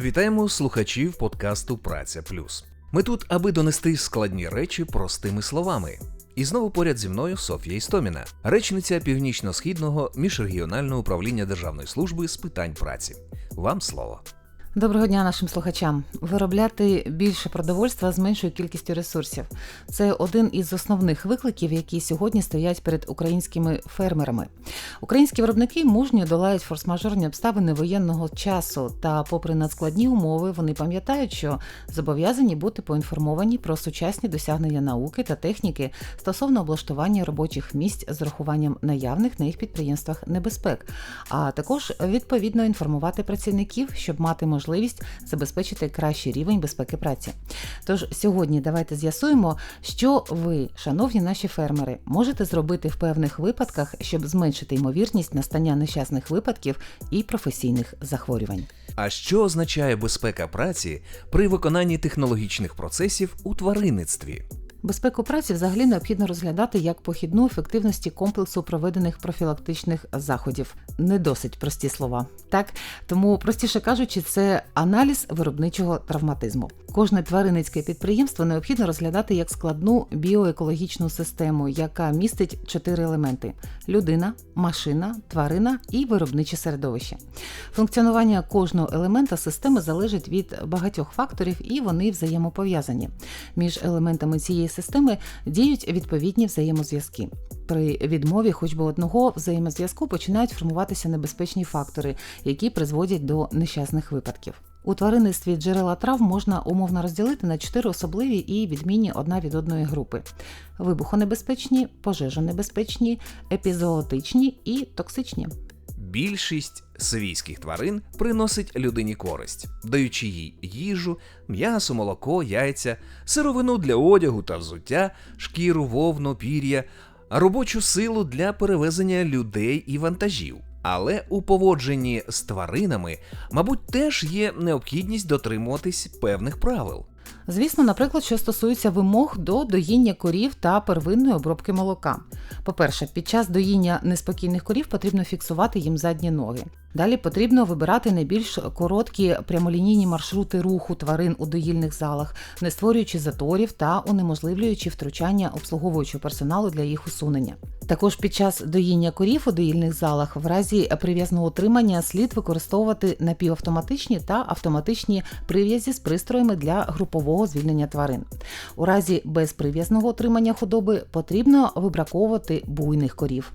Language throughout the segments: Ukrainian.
Вітаємо слухачів подкасту Праця Плюс. Ми тут, аби донести складні речі простими словами. І знову поряд зі мною Софія Істоміна, речниця Північно-східного міжрегіонального управління Державної служби з питань праці. Вам слово. Доброго дня нашим слухачам. Виробляти більше продовольства з меншою кількістю ресурсів це один із основних викликів, які сьогодні стоять перед українськими фермерами. Українські виробники мужньо долають форс-мажорні обставини воєнного часу, та, попри надскладні умови, вони пам'ятають, що зобов'язані бути поінформовані про сучасні досягнення науки та техніки стосовно облаштування робочих місць з урахуванням наявних на їх підприємствах небезпек, а також відповідно інформувати працівників, щоб мати можливість можливість забезпечити кращий рівень безпеки праці. Тож сьогодні давайте з'ясуємо, що ви, шановні наші фермери, можете зробити в певних випадках, щоб зменшити ймовірність настання нещасних випадків і професійних захворювань. А що означає безпека праці при виконанні технологічних процесів у тваринництві? Безпеку праці взагалі необхідно розглядати як похідну ефективності комплексу проведених профілактичних заходів. Не досить прості слова. Так тому, простіше кажучи, це аналіз виробничого травматизму. Кожне тваринницьке підприємство необхідно розглядати як складну біоекологічну систему, яка містить чотири елементи: людина, машина, тварина і виробниче середовище. Функціонування кожного елемента системи залежить від багатьох факторів і вони взаємопов'язані. Між елементами цієї системи діють відповідні взаємозв'язки. При відмові хоч би одного взаємозв'язку починають формуватися небезпечні фактори, які призводять до нещасних випадків. У тваринництві джерела трав можна умовно розділити на чотири особливі і відмінні одна від одної групи: вибухонебезпечні, пожежонебезпечні, епізоотичні і токсичні. Більшість свійських тварин приносить людині користь, даючи їй їжу, м'ясо, молоко, яйця, сировину для одягу та взуття, шкіру, вовну, пір'я, робочу силу для перевезення людей і вантажів. Але у поводженні з тваринами, мабуть, теж є необхідність дотримуватись певних правил. Звісно, наприклад, що стосується вимог до доїння корів та первинної обробки молока. По-перше, під час доїння неспокійних корів потрібно фіксувати їм задні ноги. Далі потрібно вибирати найбільш короткі прямолінійні маршрути руху тварин у доїльних залах, не створюючи заторів та унеможливлюючи втручання обслуговуючого персоналу для їх усунення. Також під час доїння корів у доїльних залах в разі прив'язного утримання слід використовувати напівавтоматичні та автоматичні прив'язі з пристроями для групового звільнення тварин. У разі безприв'язного утримання худоби потрібно вибраковувати буйних корів.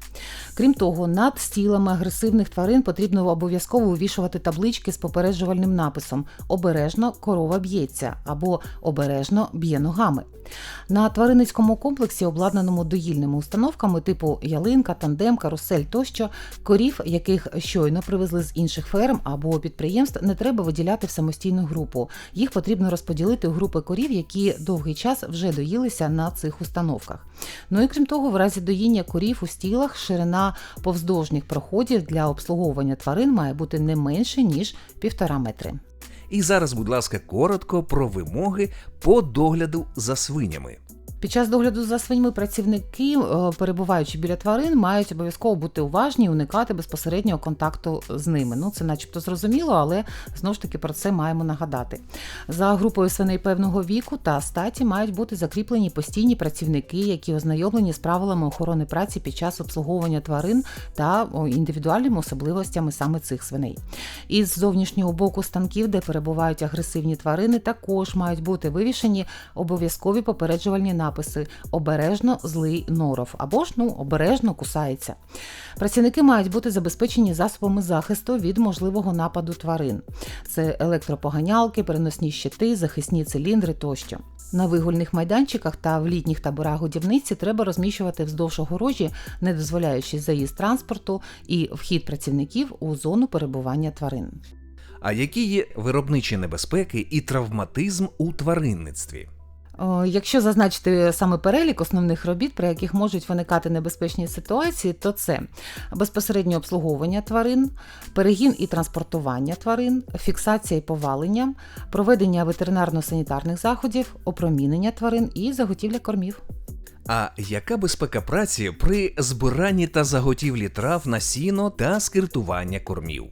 Крім того, над стілами агресивних тварин потрібно обов'язково увішувати таблички з попереджувальним написом Обережно корова б'ється або обережно б'є ногами. На тваринницькому комплексі, обладнаному доїльними установками типу ялинка, тандем, карусель тощо, корів, яких щойно привезли з інших ферм або підприємств, не треба виділяти в самостійну групу. Їх потрібно розподілити у групи корів, які довгий час вже доїлися на цих установках. Ну і крім того, в разі доїння корів у стілах ширина повздовжніх проходів для обслуговування тварин має бути не менше ніж півтора метри. І зараз, будь ласка, коротко про вимоги по догляду за свинями. Під час догляду за свиньми працівники, е, перебуваючи біля тварин, мають обов'язково бути уважні і уникати безпосереднього контакту з ними. Ну це, начебто, зрозуміло, але знову ж таки про це маємо нагадати. За групою свиней певного віку та статі мають бути закріплені постійні працівники, які ознайомлені з правилами охорони праці під час обслуговування тварин та індивідуальними особливостями саме цих свиней. Із зовнішнього боку станків, де перебувають агресивні тварини, також мають бути вивішені обов'язкові попереджувальні напади написи обережно злий норов або ж ну обережно кусається. Працівники мають бути забезпечені засобами захисту від можливого нападу тварин. Це електропоганялки, переносні щити, захисні циліндри тощо. На вигульних майданчиках та в літніх таборах годівниці треба розміщувати вздовж огорожі, не дозволяючи заїзд транспорту і вхід працівників у зону перебування тварин. А які є виробничі небезпеки і травматизм у тваринництві? Якщо зазначити саме перелік основних робіт, при яких можуть виникати небезпечні ситуації, то це безпосереднє обслуговування тварин, перегін і транспортування тварин, фіксація і повалення, проведення ветеринарно-санітарних заходів, опромінення тварин і заготівля кормів. А яка безпека праці при збиранні та заготівлі трав на сіно та скиртування кормів?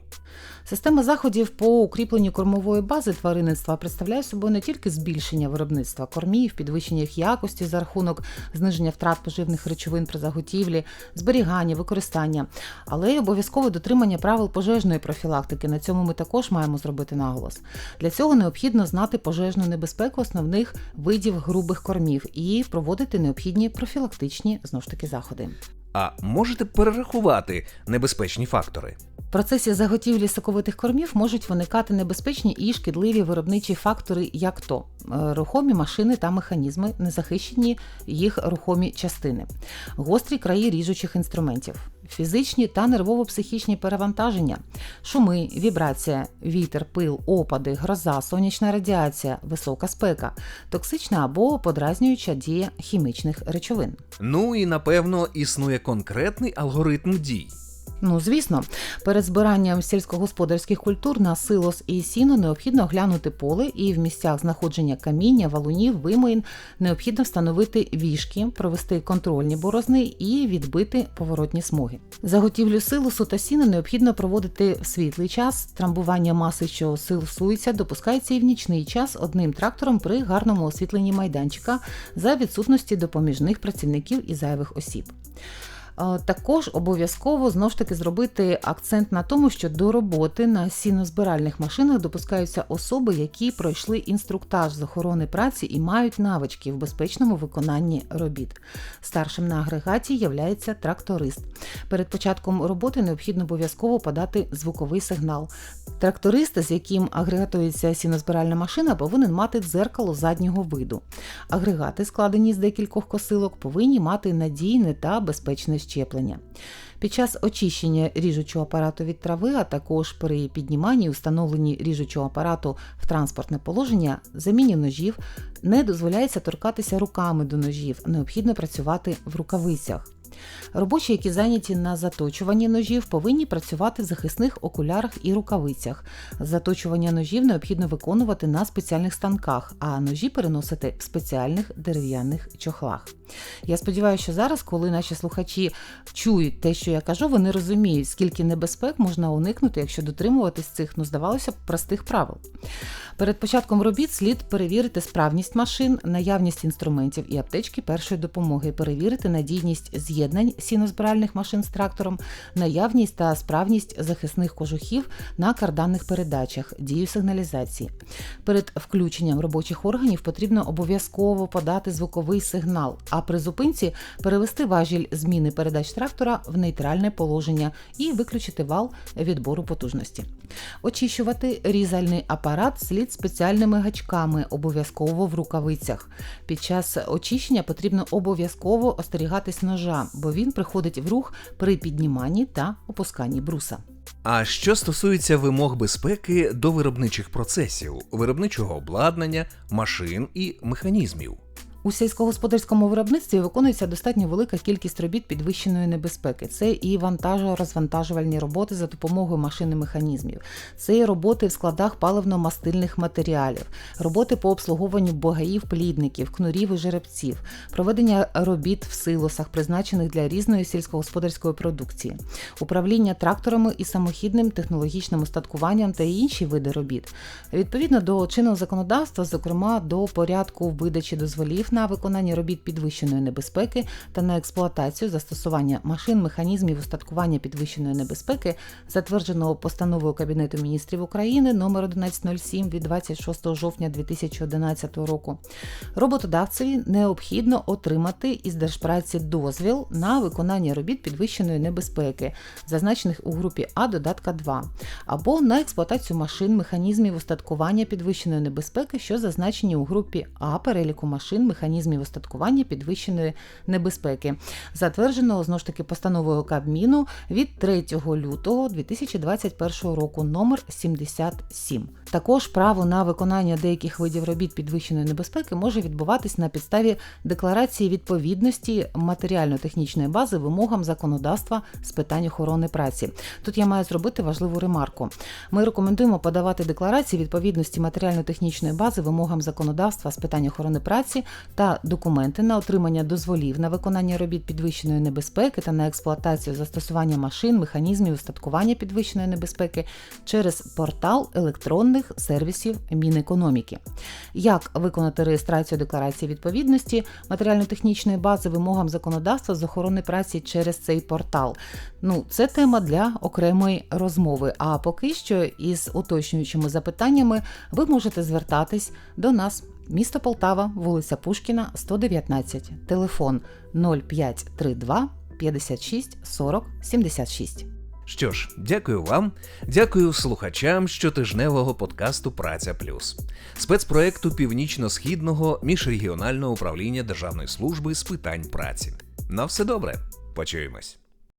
Система заходів по укріпленню кормової бази тваринництва представляє собою не тільки збільшення виробництва кормів, підвищення їх якості за рахунок зниження втрат поживних речовин при заготівлі, зберігання, використання, але й обов'язкове дотримання правил пожежної профілактики. На цьому ми також маємо зробити наголос. Для цього необхідно знати пожежну небезпеку основних видів грубих кормів і проводити необхідні профілактичні знову ж таки заходи. А можете перерахувати небезпечні фактори? В процесі заготівлі соковитих кормів можуть виникати небезпечні і шкідливі виробничі фактори, як то е, рухомі машини та механізми, незахищені їх рухомі частини, гострі краї ріжучих інструментів, фізичні та нервово-психічні перевантаження, шуми, вібрація, вітер, пил, опади, гроза, сонячна радіація, висока спека, токсична або подразнююча дія хімічних речовин. Ну і напевно існує конкретний алгоритм дій. Ну, звісно, перед збиранням сільськогосподарських культур на силос і сіно необхідно оглянути поле і в місцях знаходження каміння, валунів, вимоїн необхідно встановити вішки, провести контрольні борозни і відбити поворотні смуги. Заготівлю силосу та сіна необхідно проводити в світлий час. Трамбування маси, що силосується, допускається і в нічний час одним трактором при гарному освітленні майданчика за відсутності допоміжних працівників і зайвих осіб. Е, Також обов'язково знову ж таки зробити акцент на тому, що до роботи на сінозбиральних машинах допускаються особи, які пройшли інструктаж з охорони праці і мають навички в безпечному виконанні робіт. Старшим на агрегаті являється тракторист. Перед початком роботи необхідно обов'язково подати звуковий сигнал. Тракторист, з яким агрегатується сінозбиральна машина, повинен мати дзеркало заднього виду. Агрегати, складені з декількох косилок, повинні мати надійне та безпечне щеплення. Під час очищення ріжучого апарату від трави, а також при підніманні і встановленні ріжучого апарату в транспортне положення, заміні ножів не дозволяється торкатися руками до ножів, необхідно працювати в рукавицях. Робочі, які зайняті на заточуванні ножів, повинні працювати в захисних окулярах і рукавицях. Заточування ножів необхідно виконувати на спеціальних станках, а ножі переносити в спеціальних дерев'яних чохлах. Я сподіваюся, що зараз, коли наші слухачі чують те, що я кажу, вони розуміють, скільки небезпек можна уникнути, якщо дотримуватись цих, ну здавалося б, простих правил. Перед початком робіт слід перевірити справність машин, наявність інструментів і аптечки першої допомоги, перевірити надійність з'єднань сінозбиральних машин з трактором, наявність та справність захисних кожухів на карданних передачах, дію сигналізації. Перед включенням робочих органів потрібно обов'язково подати звуковий сигнал, а при зупинці перевести важіль зміни передач трактора в нейтральне положення і виключити вал відбору потужності. Очищувати різальний апарат слід спеціальними гачками, обов'язково в рукавицях. Під час очищення потрібно обов'язково остерігатись ножа, бо він приходить в рух при підніманні та опусканні бруса. А що стосується вимог безпеки до виробничих процесів, виробничого обладнання, машин і механізмів. У сільськогосподарському виробництві виконується достатньо велика кількість робіт підвищеної небезпеки. Це і вантажо-розвантажувальні роботи за допомогою машин і механізмів, це і роботи в складах паливно-мастильних матеріалів, роботи по обслуговуванню богаїв, плідників, кнурів і жеребців, проведення робіт в силосах, призначених для різної сільськогосподарської продукції, управління тракторами і самохідним технологічним устаткуванням та інші види робіт. Відповідно до чинного законодавства, зокрема до порядку видачі дозволів на виконання робіт підвищеної небезпеки та на експлуатацію застосування машин, механізмів устаткування підвищеної небезпеки, затвердженого постановою Кабінету міністрів України номер 1107 від 26 жовтня 2011 року. Роботодавцеві необхідно отримати із держпраці дозвіл на виконання робіт підвищеної небезпеки, зазначених у групі А додатка 2, або на експлуатацію машин, механізмів устаткування підвищеної небезпеки, що зазначені у групі А переліку машин, механізмів устаткування підвищеної небезпеки, затвердженого знову ж таки постановою Кабміну від 3 лютого 2021 року номер 77. Також право на виконання деяких видів робіт підвищеної небезпеки може відбуватись на підставі декларації відповідності матеріально-технічної бази вимогам законодавства з питань охорони праці. Тут я маю зробити важливу ремарку. Ми рекомендуємо подавати декларації відповідності матеріально-технічної бази вимогам законодавства з питань охорони праці та документи на отримання дозволів на виконання робіт підвищеної небезпеки та на експлуатацію застосування машин, механізмів устаткування підвищеної небезпеки через портал електронних сервісів Мінекономіки. Як виконати реєстрацію декларації відповідності матеріально-технічної бази вимогам законодавства з охорони праці через цей портал? Ну, це тема для окремої розмови. А поки що із уточнюючими запитаннями ви можете звертатись до нас. Місто Полтава, вулиця Пушкіна, 119, телефон 0532 56 40 76. Що ж, дякую вам, дякую слухачам щотижневого подкасту Праця Плюс, спецпроекту Північно-Східного міжрегіонального управління Державної служби з питань праці. На все добре, почуємось.